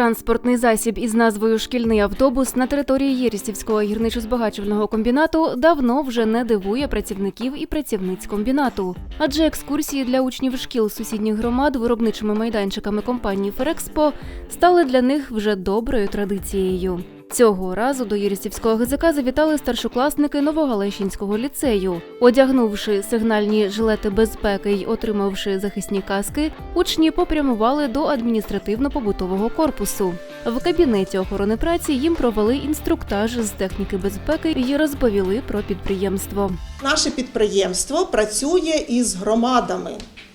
Транспортний засіб із назвою Шкільний автобус на території Єрісівського гірничо-збагачувального комбінату давно вже не дивує працівників і працівниць комбінату. Адже екскурсії для учнів шкіл сусідніх громад виробничими майданчиками компанії Ферекспо стали для них вже доброю традицією. Цього разу до Єрісівського ГЗК завітали старшокласники Новогалещинського ліцею. Одягнувши сигнальні жилети безпеки й отримавши захисні каски, учні попрямували до адміністративно-побутового корпусу. В кабінеті охорони праці їм провели інструктаж з техніки безпеки і розповіли про підприємство. Наше підприємство працює із громадами,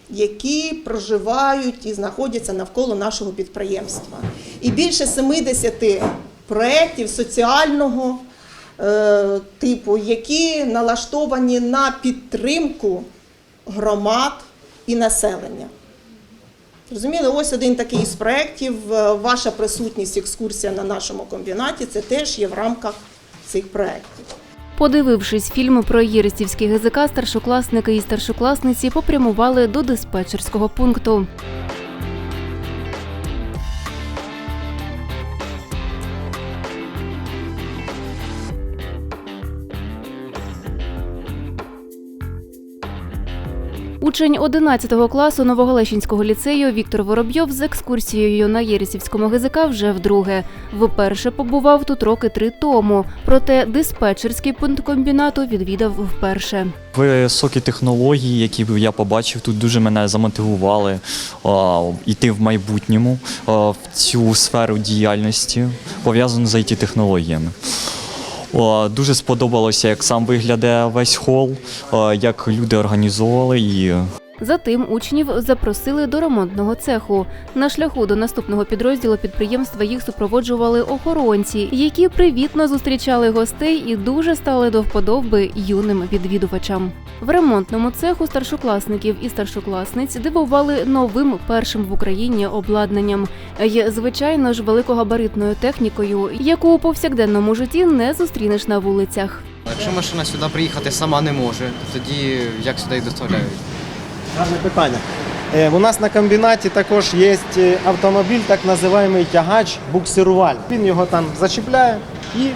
які проживають і знаходяться навколо нашого підприємства. І більше 70 проєктів соціального е, типу, які налаштовані на підтримку громад і населення. Розуміли, ось один такий із проєктів. е, Ваша присутність, екскурсія на нашому комбінаті це теж є в рамках цих проєктів. Подивившись фільм про Єрестівський ГЗК, старшокласники і старшокласниці попрямували до диспетчерського пункту. Учень 11 класу Новогалещинського ліцею Віктор Воробйов з екскурсією на Єрісівському ГЗК вже вдруге. Вперше побував тут роки три тому. Проте диспетчерський пункт комбінату відвідав вперше. Високі технології, які я побачив, тут дуже мене замотивували а, йти в майбутньому а, в цю сферу діяльності, пов'язану з it технологіями. Дуже сподобалося, як сам виглядає весь хол, як люди організовували і Затим учнів запросили до ремонтного цеху. На шляху до наступного підрозділу підприємства їх супроводжували охоронці, які привітно зустрічали гостей і дуже стали до вподоби юним відвідувачам. В ремонтному цеху старшокласників і старшокласниць дивували новим першим в Україні обладнанням й, звичайно ж, великогабаритною технікою, яку у повсякденному житті не зустрінеш на вулицях. Якщо машина сюди приїхати сама не може, то тоді як сюди їх доставляють? Гарне питання. Е, У нас на комбінаті також є е, автомобіль, так називаємий тягач буксирувальний. Він його там зачіпляє і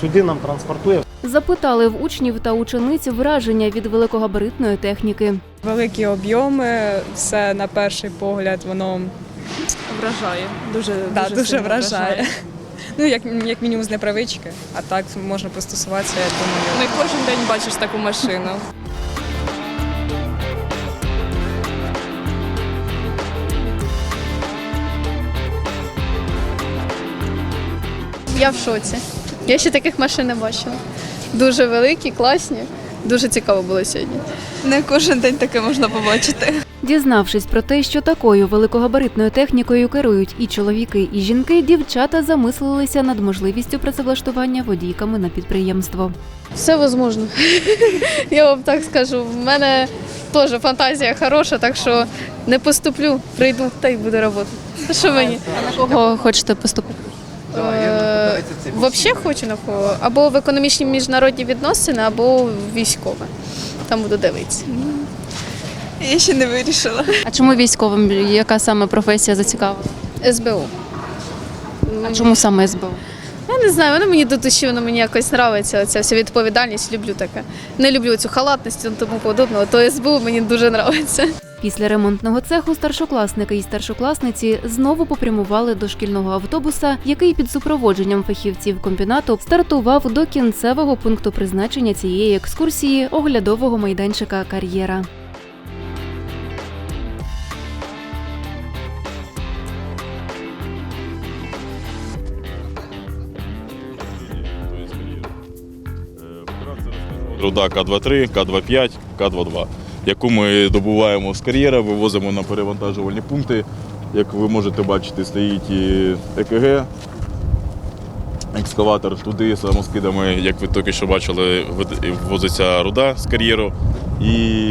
сюди нам транспортує. Запитали в учнів та учениць враження від великогабаритної техніки. Великі об'єми, все на перший погляд, воно Вражає. Дуже, да, дуже, дуже, сильно вражає. Ну, як, як мінімум з непривички, а так можна пристосуватися, я думаю. Не кожен день бачиш таку машину. Я в шоці. Я ще таких машин не бачила. Дуже великі, класні. Дуже цікаво було сьогодні. Не кожен день таке можна побачити. Дізнавшись про те, що такою великогабаритною технікою керують і чоловіки, і жінки, дівчата замислилися над можливістю працевлаштування водійками на підприємство. Все можливо. Я вам так скажу. В мене теж фантазія хороша, так що не поступлю, прийду та й буду роботи. Що мені? А на Кого хочете поступити? Е, Взагалі хочу на кого. Або в економічні міжнародні відносини, або в військове. Там буду дивитися. Я ще не вирішила. А чому військовим? Яка саме професія зацікавила? СБУ. А чому саме СБУ? Я не знаю, воно мені до душі, воно мені якось подобається. Оця вся відповідальність, люблю таке. Не люблю цю халатність і тому подобного. То СБУ мені дуже подобається. Після ремонтного цеху старшокласники і старшокласниці знову попрямували до шкільного автобуса, який під супроводженням фахівців комбінату стартував до кінцевого пункту призначення цієї екскурсії оглядового майданчика кар'єра. Руда К-23, К-25, К-22, яку ми добуваємо з кар'єра, вивозимо на перевантажувальні пункти. Як ви можете бачити, стоїть і ЕКГ, екскаватор туди самоскидами, як ви тільки що бачили, ввозиться руда з кар'єру. І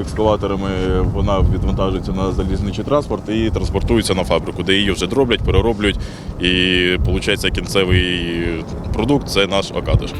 екскаваторами вона відвантажується на залізничий транспорт і транспортується на фабрику, де її вже дроблять, перероблюють. І виходить кінцевий продукт це наш окатиш.